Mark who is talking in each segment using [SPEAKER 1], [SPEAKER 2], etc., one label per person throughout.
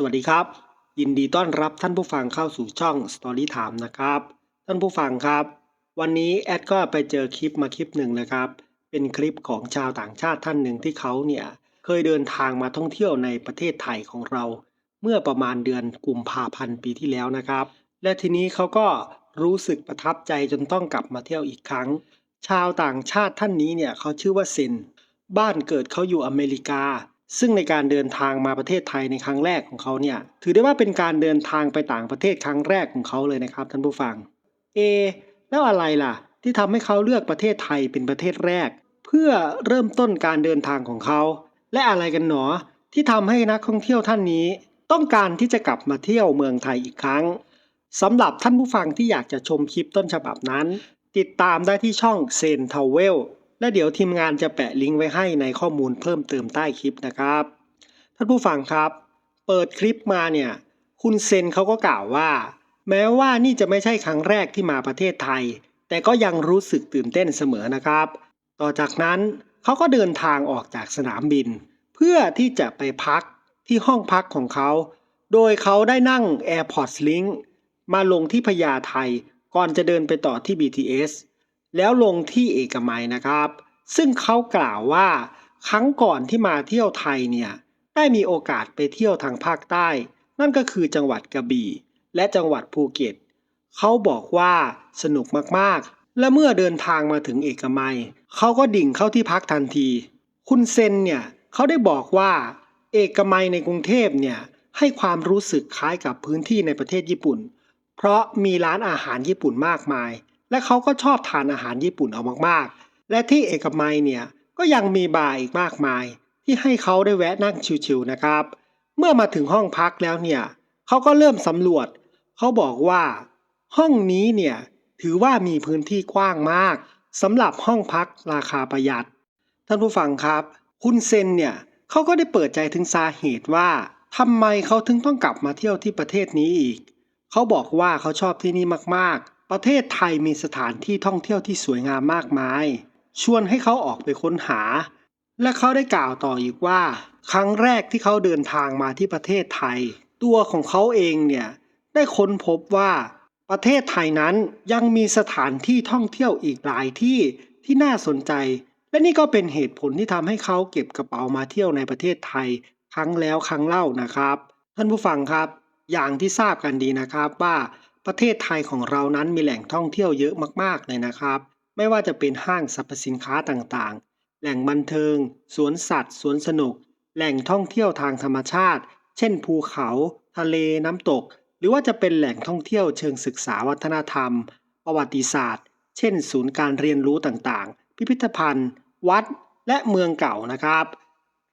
[SPEAKER 1] สวัสดีครับ ยินดีต้อนรับท่านผู้ฟังเข้าสู่ช่อง Story Time นะครับ ท่านผู้ฟังครับ วันนี้แอดก็ไปเจอคลิปมาคลิปหนึ่งนะครับ เป็นคลิปของชาวต่างชาติท่านหนึ่งที่เขาเนี่ยเคยเดินทางมาท่องเที่ยวในประเทศไทยของเรา เมื่อประมาณเดือนกุมภาพันธ์ปีที่แล้วนะครับ และทีนี้เขาก็รู้สึกประทับใจจนต้องกลับมาเที่ยวอีกครั้ง ชาวต่างชาติท่านนี้เนี่ยเขาชื่อว่าเซนบ้านเกิดเขาอยู่อเมริกา ซึ่งในการเดินทางมาประเทศไทยในครั้งแรกของเขาเนี่ยถือได้ว่าเป็นการเดินทางไปต่างประเทศครั้งแรกของเขาเลยนะครับท่านผู้ฟังเอแล้วอะไรล่ะ ที่ทำให้เขาเลือกประเทศไทยเป็นประเทศแรก เพื่อเริ่มต้นการเดินทางของเขา และอะไรกันหนอที่ทำให้นักท่องเที่ยวท่านนี้ ต้องการที่จะกลับมาเที่ยวเมืองไทยอีกครั้งสำหรับท่านผู้ฟังที่อยากจะชมคลิปต้นฉบับนั้น ติดตามได้ที่ช่องเซนทาวเวล และเดี๋ยวทีมงานจะแปะลิงก์ไว้ให้ในข้อมูลเพิ่มเติมใต้คลิปนะครับ ท่านผู้ฟังครับ เปิดคลิปมาเนี่ย คุณเซนเขาก็กล่าวว่า แม้ว่านี่จะไม่ใช่ครั้งแรกที่มาประเทศไทย แต่ก็ยังรู้สึกตื่นเต้นเสมอนะครับ ต่อจากนั้นเขาก็เดินทางออกจากสนามบิน เพื่อที่จะไปพักที่ห้องพักของเขา โดยเขาได้นั่ง AirPods Link มาลงที่พญาไทก่อนจะเดินไปต่อที่ BTS แล้วลงที่เอกมัยนะครับ ซึ่งเขากล่าวว่าครั้งก่อนที่มาเที่ยวไทยเนี่ยได้มีโอกาสไปเที่ยวทางภาคใต้ นั่นก็คือจังหวัดกระบี่ และจังหวัดภูเก็ต เขาบอกว่าสนุกมากๆ และเมื่อเดินทางมาถึงเอกมัย เขาก็ดิ่งเข้าที่พักทันที คุณเซนเนี่ยเขาได้บอกว่าเอกมัยในกรุงเทพเนี่ยให้ความรู้สึกคล้ายกับพื้นที่ในประเทศญี่ปุ่น เพราะมีร้านอาหารญี่ปุ่นมากมาย และเขาก็ชอบทานอาหารญี่ปุ่นเอามากๆ และที่เอกมัยเนี่ยก็ยังมีบาร์อีกมากมาย ที่ให้เขาได้แวะนั่งชิวๆนะครับ เมื่อมาถึงห้องพักแล้วเนี่ยเขาก็เริ่มสำรวจ เขาบอกว่า ห้องนี้เนี่ยถือว่ามีพื้นที่กว้างมากสำหรับห้องพักราคาประหยัด ท่านผู้ฟังครับ คุณเซนเนี่ยเขาก็ได้เปิดใจถึงสาเหตุว่าทำไมเขาถึงต้องกลับมาเที่ยวที่ประเทศนี้อีก เขาบอกว่าเขาชอบที่นี่มากๆ ประเทศไทยมีสถานที่ท่องเที่ยวที่สวยงามมากมาย ชวนให้เขาออกไปค้นหา และเขาได้กล่าวต่ออีกว่า ครั้งแรกที่เขาเดินทางมาที่ประเทศไทย ตัวของเขาเองเนี่ยได้ค้นพบว่า ประเทศไทยนั้นยังมีสถานที่ท่องเที่ยวอีกหลายที่ที่น่าสนใจ และนี่ก็เป็นเหตุผลที่ทำให้เขาเก็บกระเป๋ามาเที่ยวในประเทศไทย ครั้งแล้วครั้งเล่านะครับ ท่านผู้ฟังครับ อย่างที่ทราบกันดีนะครับว่า ประเทศไทยของเรานั้นมีแหล่งท่องเที่ยวเยอะมากๆเลยนะครับ ไม่ว่าจะเป็นห้างสรรพสินค้าต่างๆ แหล่งบันเทิง สวนสัตว์ สวนสนุก แหล่งท่องเที่ยวทางธรรมชาติ เช่น ภูเขา ทะเล น้ำตก หรือว่าจะเป็นแหล่งท่องเที่ยวเชิงศึกษาวัฒนธรรม ประวัติศาสตร์ เช่น ศูนย์การเรียนรู้ต่างๆ พิพิธภัณฑ์ วัด และเมืองเก่านะครับ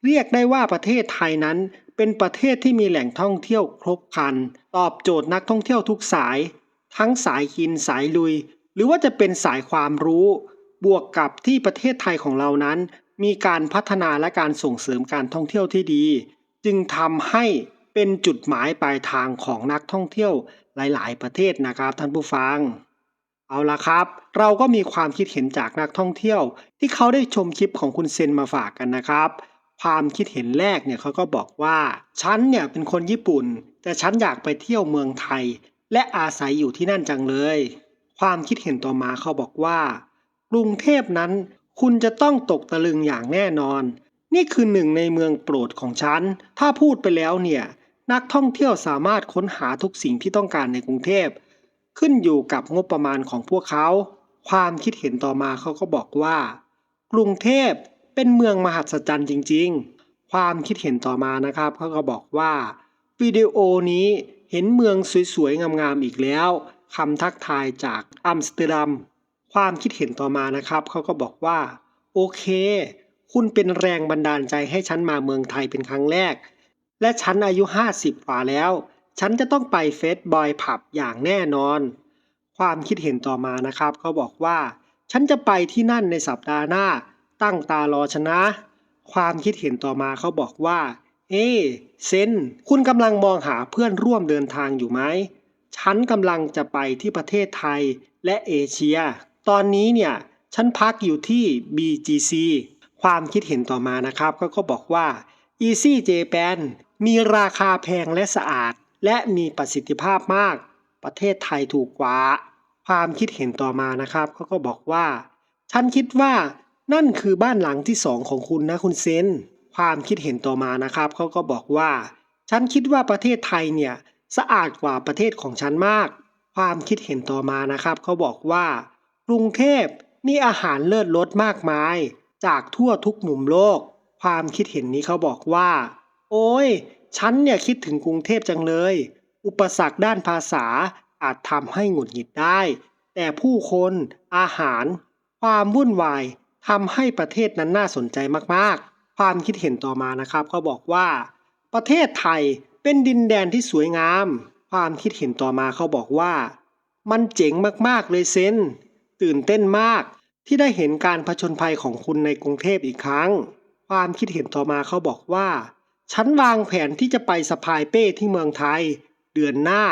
[SPEAKER 1] เรียกได้ว่าประเทศไทยนั้น เป็นประเทศที่มีแหล่งท่องเที่ยวครบครัน ตอบโจทย์นักท่องเที่ยวทุกสาย ทั้งสายกินสายลุย หรือว่าจะเป็นสายความรู้ บวกกับที่ประเทศไทยของเรานั้น มีการพัฒนาและการส่งเสริมการท่องเที่ยวที่ดี จึงทำให้เป็นจุดหมายปลายทางของนักท่องเที่ยวหลาย ๆ ประเทศนะครับท่านผู้ฟัง เอาละครับ เราก็มีความคิดเห็นจากนักท่องเที่ยว ที่เขาได้ชมคลิปของคุณเซนมาฝากกันนะครับ ความคิดเห็นแรกเนี่ยเขาก็บอกว่าฉันเนี่ยเป็นคนญี่ปุ่น แต่ฉันอยากไปเที่ยวเมืองไทย และอาศัยอยู่ที่นั่นจังเลย ความคิดเห็นต่อมาเขาบอกว่า กรุงเทพนั้นคุณจะต้องตกตะลึงอย่างแน่นอน นี่คือหนึ่งในเมืองโปรดของฉัน ถ้าพูดไปแล้วเนี่ยนักท่องเที่ยวสามารถค้นหาทุกสิ่งที่ต้องการในกรุงเทพ ขึ้นอยู่กับงบประมาณของพวกเขา ความคิดเห็นต่อมาเขาก็บอกว่า กรุงเทพ เป็นเมืองมหัศจรรย์จริง ๆ ความคิดเห็นต่อมานะครับเขาก็บอกว่า วิดีโอนี้เห็นเมืองสวยๆ งามๆ อีกแล้วคำทักทายจากอัมสเตอร์ดัม ความคิดเห็นต่อมานะครับเขาก็บอกว่า โอเค คุณเป็นแรงบันดาลใจให้ฉันมาเมืองไทยเป็นครั้งแรก และฉันอายุ 50กว่าแล้ว ฉันจะต้องไปเฟสบอยผับอย่างแน่นอน ความคิดเห็นต่อมานะครับเขาบอกว่า ฉันจะไปที่นั่นในสัปดาห์หน้า ตั้งตารอชนะ ความคิดเห็นต่อมาเขาบอกว่า เอ้เซน คุณกำลังมองหาเพื่อนร่วมเดินทางอยู่ไหม ฉันกำลังจะไปที่ประเทศไทยและเอเชีย ตอนนี้เนี่ย ฉันพักอยู่ที่ BGC ความคิดเห็นต่อมานะครับก็ก็บอกว่า Easy Japan มีราคาแพงและสะอาด และมีประสิทธิภาพมาก ประเทศไทยถูกกว่า ความคิดเห็นต่อมานะครับเขาก็บอกว่า ฉันคิดว่า นั่นคือบ้านหลังที่สองของคุณนะคุณเซน ความคิดเห็นต่อมานะครับเขาก็บอกว่า ฉันคิดว่าประเทศไทยเนี่ยสะอาดกว่าประเทศของฉันมาก ความคิดเห็นต่อมานะครับเขาบอกว่า กรุงเทพมีอาหารเลิศรสมากมาย จากทั่วทุกมุมโลก ความคิดเห็นนี้เขาบอกว่า โอ้ยฉันเนี่ยคิดถึงกรุงเทพจังเลย อุปสรรคด้านภาษาอาจทำให้หงุดหงิดได้ แต่ผู้คนอาหาร ความวุ่นวาย ทำให้ประเทศนั้นน่าสนใจมากๆ ความคิดเห็นต่อมานะครับเขาบอกว่า ประเทศไทยเป็นดินแดนที่สวยงาม ความคิดเห็นต่อมาเขาบอกว่า มันเจ๋งมากๆเลยเซนตื่นเต้นมากที่ได้เห็นการผจญภัยของคุณในกรุงเทพอีกครั้ง ความคิดเห็นต่อมาเขาบอกว่า ฉันวางแผนที่จะไปสะพายเป้ที่เมืองไทย เดือนหน้า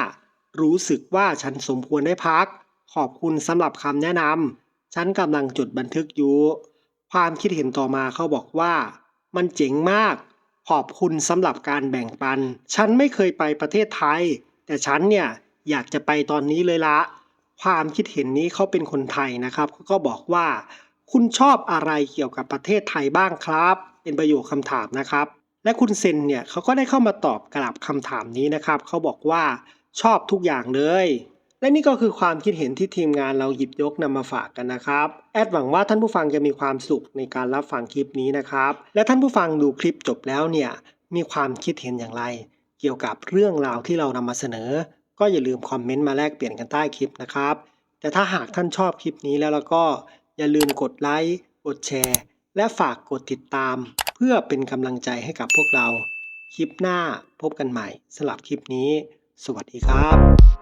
[SPEAKER 1] รู้สึกว่าฉันสมควรได้พัก ขอบคุณสำหรับคำแนะนำ ฉันกำลังจดบันทึกอยู่ ความคิดเห็นต่อมาเขาบอกว่า มันเจ๋งมาก ขอบคุณสำหรับการแบ่งปัน ฉันไม่เคยไปประเทศไทย แต่ฉันเนี่ยอยากจะไปตอนนี้เลยละ ความคิดเห็นนี้เขาเป็นคนไทยนะครับเขาก็บอกว่า คุณชอบอะไรเกี่ยวกับประเทศไทยบ้างครับ เป็นประโยคคำถามนะครับ และคุณเซนเนี่ยเขาก็ได้เข้ามาตอบกลับคำถามนี้นะครับเขาบอกว่าชอบทุกอย่างเลย และนี่ก็คือความคิดเห็นที่ทีมงานเราหยิบยกนำมาฝากกันนะครับ แอดหวังว่าท่านผู้ฟังจะมีความสุขในการรับฟังคลิปนี้นะครับ และท่านผู้ฟังดูคลิปจบแล้วเนี่ยมีความคิดเห็นอย่างไร เกี่ยวกับเรื่องราวที่เรานำมาเสนอ ก็อย่าลืมคอมเมนต์มาแลกเปลี่ยนกันใต้คลิปนะครับ แต่ถ้าหากท่านชอบคลิปนี้แล้วแล้วก็อย่าลืมกดไลค์กดแชร์ และฝากกดติดตาม เพื่อเป็นกำลังใจให้กับพวกเรา คลิปหน้าพบกันใหม่สำหรับคลิปนี้ สวัสดีครับ